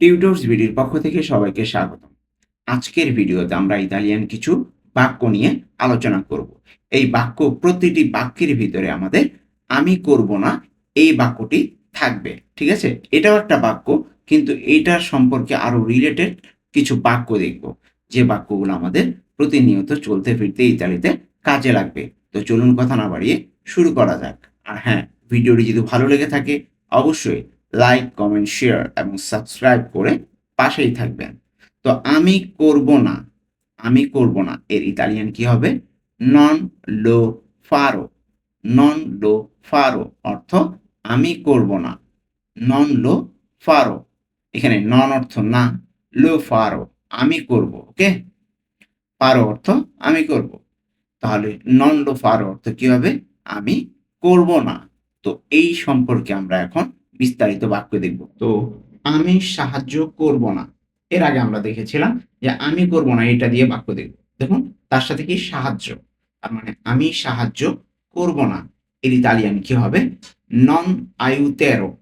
Tutors ভিডিওর পক্ষ থেকে সবাইকে স্বাগত আজকের ভিডিওতে আমরা ইতালিয়ান কিছু বাক্য নিয়ে আলোচনা করব। এই বাক্য প্রতিটি বাক্যের ভিতরে আমাদের আমি করব না এই বাক্যটি থাকবে, ঠিক আছে? এটাও একটা বাক্য, কিন্তু এটার সম্পর্কে আরও রিলেটেড কিছু বাক্য দেখব। যে বাক্যগুলো আমাদের প্রতিনিয়ত চলতে ফিরতে ইতালিতে কাজে লাগবে। তো চলুন কথা না বাড়িয়ে শুরু করা যাক। আর হ্যাঁ ভিডিওটি যদি ভালো লেগে থাকে, অবশ্যই লাইক, কমেন্ট, শেয়ার এবং সাবস্ক্রাইব করে পাশেই থাকবেন। তো আমি করব না, আমি করব না। এর ইতালিয়ান কি হবে? নন লো ফারো নন লো ফারো অর্থ আমি করব না। নন লো ফারো এখানে নন অর্থ না লো ফারো আমি করব ওকে ফারো অর্থ আমি করব। তাহলে নন লো ফারো অর্থ কি হবে? আমি করব না। তো এই সম্পর্কে আমরা এখন বিস্তারিত বাক্য দেখব। তো আমি সাহায্য করব না। এর আগে আমরা দেখেছিলাম যে আমি করব না, এটা দিয়ে বাক্য দেখব। দেখুন, তার সাথে কি? সাহায্য। তার মানে আমি সাহায্য করব না। এর ইতালিয়ান কি হবে? নন আয়ুতেরো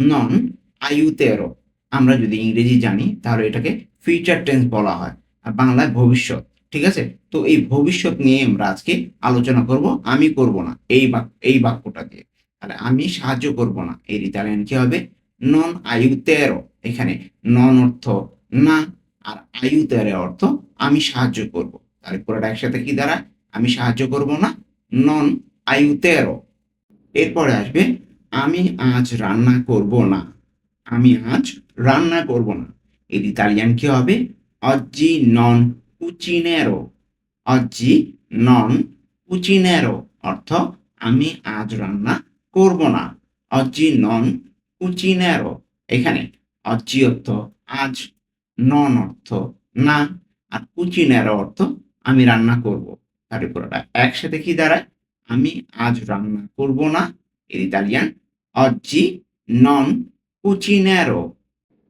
নন আয়ুতেরো আমরা যদি ইংরেজি জানি, তাহলে এটাকে ফিউচার টেন্স বলা হয়। আর বাংলায় ভবিষ্যৎ। ঠিক আছে? তো এই ভবিষ্যৎ নিয়ে আমরা আজকে আলোচনা করব। আমি করব না। এই বাক্য এই বাক্যটা দিয়ে। তাহলে আমি সাহায্য করব না। এর ইতালিয়ান কি হবে? নন আয়ুতেরো এখানে নন অর্থ না, আর আয়ুতেরে অর্থ আমি সাহায্য করব। তাহলে পুরোটা একসাথে কি দাঁড়ায় আমি সাহায্য করব না, নন আয়ুতেরো এরপরে আসবে, আমি আজ রান্না করব না। আমি আজ রান্না করব না। এর ইতালিয়ান কি হবে? অজ্জি নন কুচিনেরো অজ্জি নন কুচিনেরো অর্থ আমি আজ রান্না করব না। অজ্জি নন কুচিনেরো এখানে অজ্জি অর্থ আজ, নন অর্থ না, আর কুচিনেরো অর্থ আমি রান্না করব। তার পুরোটা একসাথে কি দাঁড়ায়? আমি আজ রান্না করব না। এর ইতালিয়ান অজ্জি নন কুচিনেরো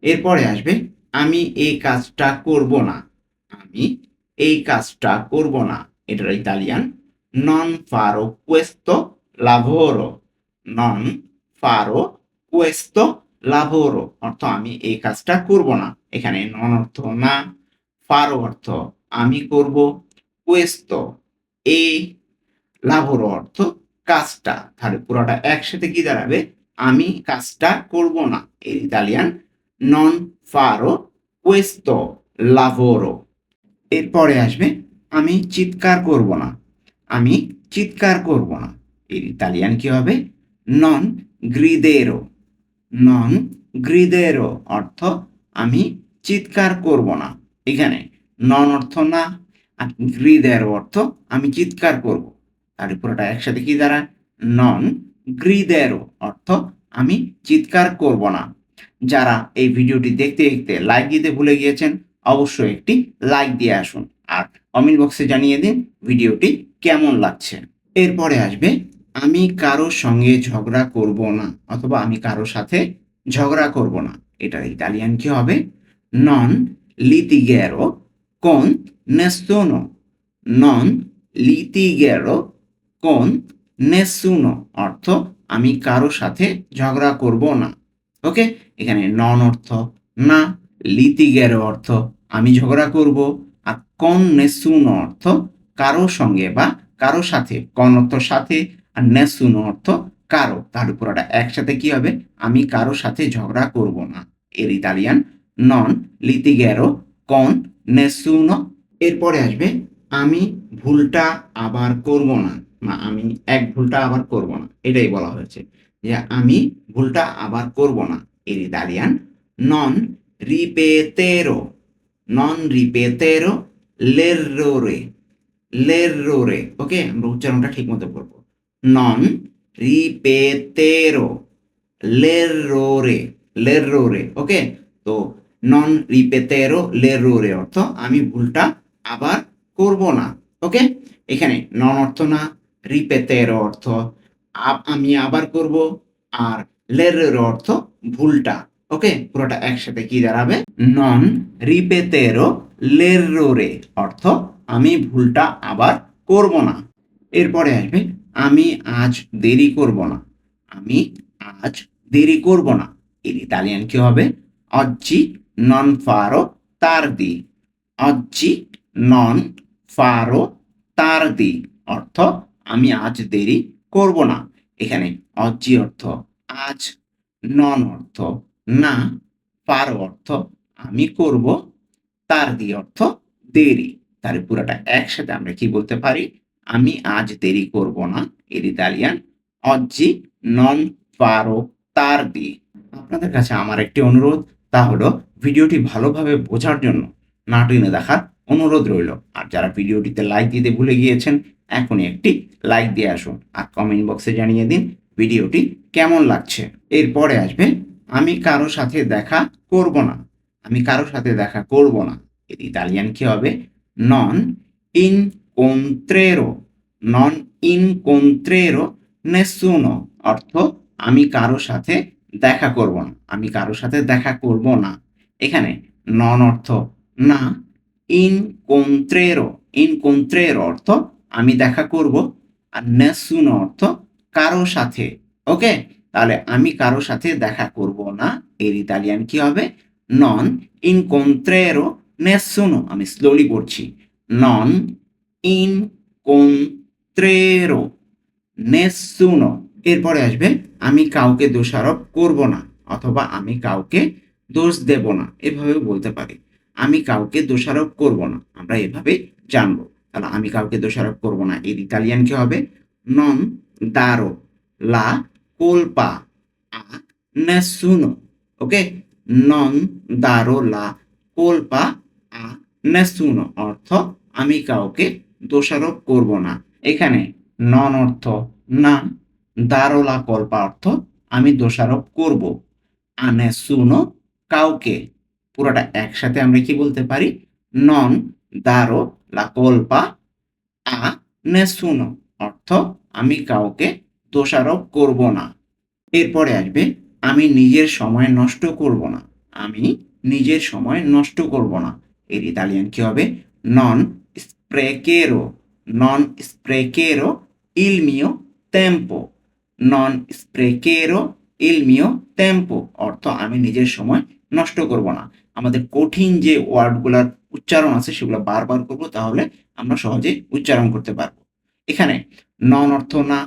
এরপরে আসবে, আমি এই কাজটা করব না। আমি এই কাজটা করব না। এটার ইতালিয়ান নন ফারো questo lavoro নন ফারো questo lavoro. অর্থ আমি এই কাজটা করব না। এখানে নন অর্থ না ফারো অর্থ আমি করব। questo এই lavoro অর্থ কাজটা। তাহলে পুরোটা একসাথে কি দাঁড়াবে? আমি কাজটা করব না। এর ইতালিয়ান নন ফারো questo lavoro এরপরে আসবে, আমি চিৎকার করব না। আমি চিৎকার করব না। এর ইতালিয়ান কি হবে? নন গ্রিদেরো নন গ্রিদেরো অর্থ আমি চিৎকার করব না। এখানে নন অর্থ না, আর গ্রিদেরো অর্থ আমি চিৎকার করব। তার পুরোটা একসাথে কি দাঁড়ায়? নন গ্রিদেরো অর্থ আমি চিৎকার করব না। যারা এই ভিডিওটি দেখতে দেখতে লাইক দিতে ভুলে গিয়েছেন, অবশ্যই একটি লাইক দিয়ে আসুন। আর কমেন্ট বক্সে জানিয়ে দিন ভিডিওটি কেমন লাগছে। এরপরে আসবে আমি কারও সঙ্গে ঝগড়া করব না, অথবা আমি কারও সাথে ঝগড়া করব না। এটার ইতালিয়ান কি হবে? নন লিতিগেরো কোন নেসুনো নন লিতিগেরো কোন নেসুনো অর্থ, আমি কারও সাথে ঝগড়া করব না। ওকে এখানে নন অর্থ, না লিতিগেরো অর্থ, আমি ঝগড়া করব। আর কন নেসুনো অর্থ, কারও সঙ্গে বা কারও সাথে। কন অর্থ সাথে আর নেসুনো অর্থ কারও। তাহলে পুরোটা একসাথে কি হবে? আমি কারও সাথে ঝগড়া করব না। এর ইতালিয়ান নন লিতিগেরো কন নেসুনো। এরপরে আসবে, আমি ভুলটা আবার করব না। না আমি এক ভুলটা আবার করব না। এটাই বলা হয়েছে যে আমি ভুলটা আবার করব না। এর ইতালিয়ান নন রিপেতেরো। নন রিপেতেরো লেরোরে। লেরোরে। ওকে? আমরা উচ্চারণটা ঠিক মতো করব। নন রিপেতেরো লেরোরে লেরোরে ওকে তো নন রিপেতেরো লেরোরে অর্থ আমি ভুলটা আবার করব না। ওকে এখানে নন অর্থ না রিপেতেরো অর্থ আমি আবার করব আর লেরোরে অর্থ ভুলটা। ওকে পুরোটা একসাথে কি দাঁড়াবে? নন রিপেতেরো লেরোরে অর্থ আমি ভুলটা আবার করব না। এরপরে আসবে আমি আজ দেরি করব না। আমি আজ দেরি করব না। এর ইতালিয়ান কি হবে? Oggi তার দি tardi নন ফারো তার দি অর্থ, আমি আজ দেরি করব না। এখানে অজি অর্থ আজ নন অর্থ না। পারো অর্থ আমি করব। তার দিয়ে অর্থ দেরি। তার পুরোটা একসাথে আমরা কি বলতে পারি? আমি আজ দেরি করব না, এর ইতালিয়ান অজ্জি নন পারো তার দিয়ে আপনাদের কাছে আমার একটি অনুরোধ, তা হলো ভিডিওটি ভালোভাবে বোঝার জন্য না টেনে দেখার অনুরোধ রইল। আর যারা ভিডিওটিতে লাইক দিতে ভুলে গিয়েছেন, এখনই একটি লাইক দিয়ে আসুন আর কমেন্ট বক্সে জানিয়ে দিন ভিডিওটি কেমন লাগছে। এরপরে আসবে, আমি কারও সাথে দেখা করব না, আমি কারও সাথে দেখা করব না। এর ইতালিয়ান কি হবে? নন ইন কোন্ত্রেরো নন ইন কোন্ত্রেরো নেসুনো অর্থ, আমি কারও সাথে দেখা করব না। আমি কারও সাথে দেখা করব না। এখানে নন অর্থ না ইন কোন্ত্রেরো ইন কোন্ত্রেরো অর্থ, আমি দেখা করব আর নেসুনো অর্থ কারও সাথে। ওকে তাহলে আমি কারও সাথে দেখা করব না। এর ইতালিয়ান কি হবে? নন ইন কোন্ত্রেরো নেসুনো আমি স্লোলি পড়ছি। নন ইন কোন্ত্রেরো নেসুনো এরপরে আসবে, আমি কাউকে দোষারোপ করব না, অথবা আমি কাউকে দোষ দেব না। এভাবে বলতে পারি। আমি কাউকে দোষারোপ করব না, আমরা এভাবে জানব। তাহলে আমি কাউকে দোষারোপ করব না, এর ইতালিয়ান কি হবে? নন দারো লা colpa a nessuno ওকে নন দারো লা colpa a nessuno, অর্থ আমি কাউকে দোষারোপ করব না। এখানে নন অর্থ না দারো লা কল্পা অর্থ আমি দোষারোপ করব। আ নেসুনো কাউকে। পুরোটা একসাথে আমরা কি বলতে পারি? নন, দারো, লা কল্পা, আ নেসুনো অর্থ আমি কাউকে দোষারোপ করব না। এরপরে আসবে, আমি নিজের সময় নষ্ট করব না। আমি নিজের সময় নষ্ট করব না। এর ইতালিয়ান কি হবে? নন স্প্রেকেরো নন স্প্রেকেরো ইল মিও টেম্পো নন স্প্রেকেরো ইল মিও টেম্পো অর্থ আমি নিজের সময় নষ্ট করব না। আমাদের কঠিন যে ওয়ার্ডগুলোর উচ্চারণ আছে, সেগুলো বারবার করব, তাহলে আমরা সহজে উচ্চারণ করতে পারব। এখানে নন অর্থ না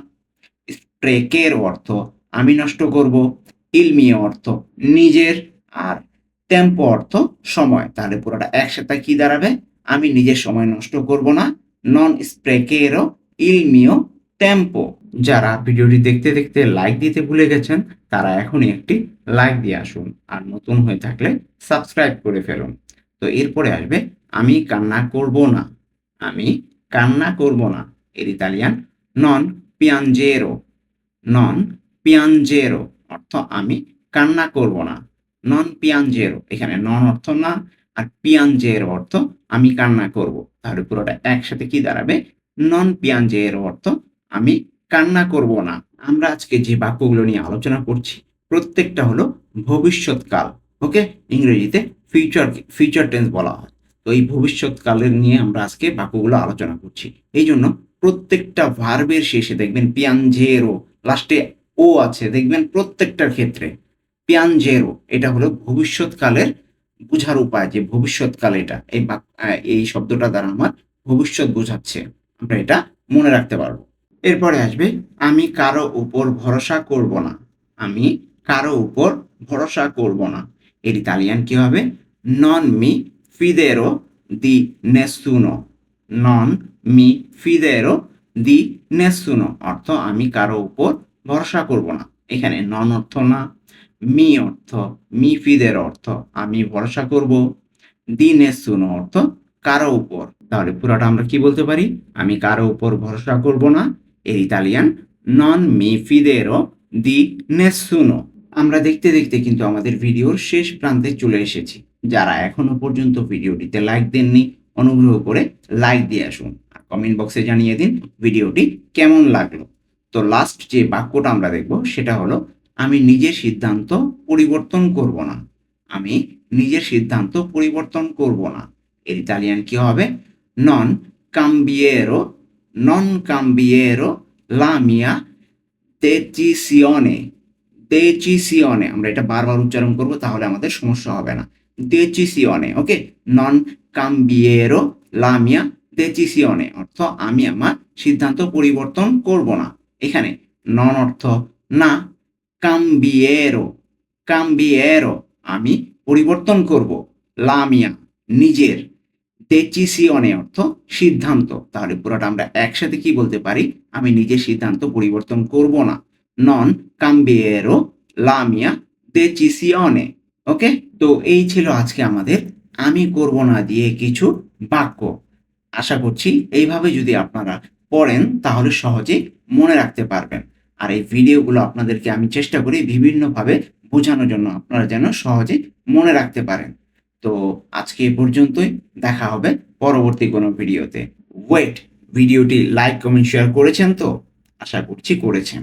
স্প্রেকের অর্থ আমি নষ্ট করব ইলমিয় অর্থ নিজের, আর টেম্পো অর্থ সময়। তাহলে পুরোটা একসাথে কি দাঁড়াবে? আমি নিজের সময় নষ্ট করব না। নন স্প্রেকেরও ইলমিও টেম্পো যারা ভিডিওটি দেখতে দেখতে লাইক দিতে ভুলে গেছেন, তারা এখনই একটি লাইক দিয়ে আসুন। আর নতুন হয়ে থাকলে সাবস্ক্রাইব করে ফেলুন। তো এরপরে আসবে, আমি কান্না করব না। আমি কান্না করব না। এর ইতালিয়ান নন পিয়াঞ্জেরো নন পিয়াঞ্জেরো অর্থ আমি কান্না করব না। নন পিয়াঞ্জেরো এখানে নন অর্থ না। আর পিয়াঞ্জে এর অর্থ আমি কান্না করব। তাহলে পুরোটা একসাথে কি দাঁড়াবে? নন পিয়াঞ্জে এর অর্থ আমি কান্না করব না। আমরা আজকে যে বাক্যগুলো নিয়ে আলোচনা করছি, প্রত্যেকটা হলো ভবিষ্যৎকাল। ওকে? ইংরেজিতে ফিউচার ফিউচার টেন্স বলা হয়। তো এই ভবিষ্যৎকালের নিয়ে আমরা আজকে বাক্যগুলো আলোচনা করছি। এই জন্য প্রত্যেকটা ভার্বের শেষে দেখবেন পিয়াঞ্জেরো লাস্টে ও আছে, দেখবেন প্রত্যেকটার ক্ষেত্রে। পিয়াঞ্জেরো এটা হলো ভবিষ্যৎকালের বোঝার উপায় যে ভবিষ্যৎকাল এটা, এই এই শব্দটা দ্বারা আমার ভবিষ্যৎ বোঝাচ্ছে। আমরা এটা মনে রাখতে পারব। এরপরে আসবে, আমি কারও উপর ভরসা করব না। আমি কারও উপর ভরসা করব না। এর ইতালিয়ান কি হবে? নন মি ফিদেরো দি নেসুনো নন মি ফিদেরো দি নেসুনো অর্থ, আমি কারও উপর ভরসা করব না। এখানে নন অর্থ না। মি অর্থ, মি ফিদের অর্থ, আমি ভরসা করব। দি নেসুনো অর্থ, কারও উপর। তাহলে পুরোটা আমরা কি বলতে পারি? আমি কারও উপর ভরসা করব না। এর ইতালিয়ান নন মি ফিদেরো দি নেসুনো আমরা দেখতে দেখতে কিন্তু আমাদের ভিডিওর শেষ প্রান্তে চলে এসেছি। যারা এখনও পর্যন্ত ভিডিওটিতে লাইক দেননি, অনুগ্রহ করে লাইক দিয়ে আসুন। আর কমেন্ট বক্সে জানিয়ে দিন ভিডিওটি কেমন লাগল। তো লাস্ট যে বাক্যটা আমরা দেখব, সেটা হলো আমি নিজের সিদ্ধান্ত পরিবর্তন করব না। আমি নিজের সিদ্ধান্ত পরিবর্তন করব না। এর ইতালিয়ান কি হবে? নন কাম্বিয়েরো নন কাম্বিয়েরো লা মিয়া decisione decisione, আমরা এটা বারবার উচ্চারণ করব, তাহলে আমাদের সমস্যা হবে না। Decisione ওকে নন cambierò লামিয়া decisione, অর্থ আমি আমার সিদ্ধান্ত পরিবর্তন করব না। এখানে নন অর্থ না cambierò cambierò আমি পরিবর্তন করব। mia নিজের decisione অর্থ সিদ্ধান্ত। তাহলে পুরোটা আমরা একসাথে কি বলতে পারি? আমি নিজের সিদ্ধান্ত পরিবর্তন করব না। নন la mia decisione ওকে তো এই ছিল আজকে আমাদের আমি করব না দিয়ে কিছু বাক্য। আশা করছি এইভাবে যদি আপনারা পড়েন তাহলে সহজে মনে রাখতে পারবেন। আর এই ভিডিওগুলো আপনাদেরকে আমি চেষ্টা করি বিভিন্নভাবে বোঝানোর জন্য আপনারা যেন সহজে মনে রাখতে পারেন। তো আজকে এ পর্যন্তই, দেখা হবে পরবর্তী কোনো ভিডিওতে। ওয়েট ভিডিওটি লাইক কমেন্ট শেয়ার করেছেন তো? আশা করছি করেছেন।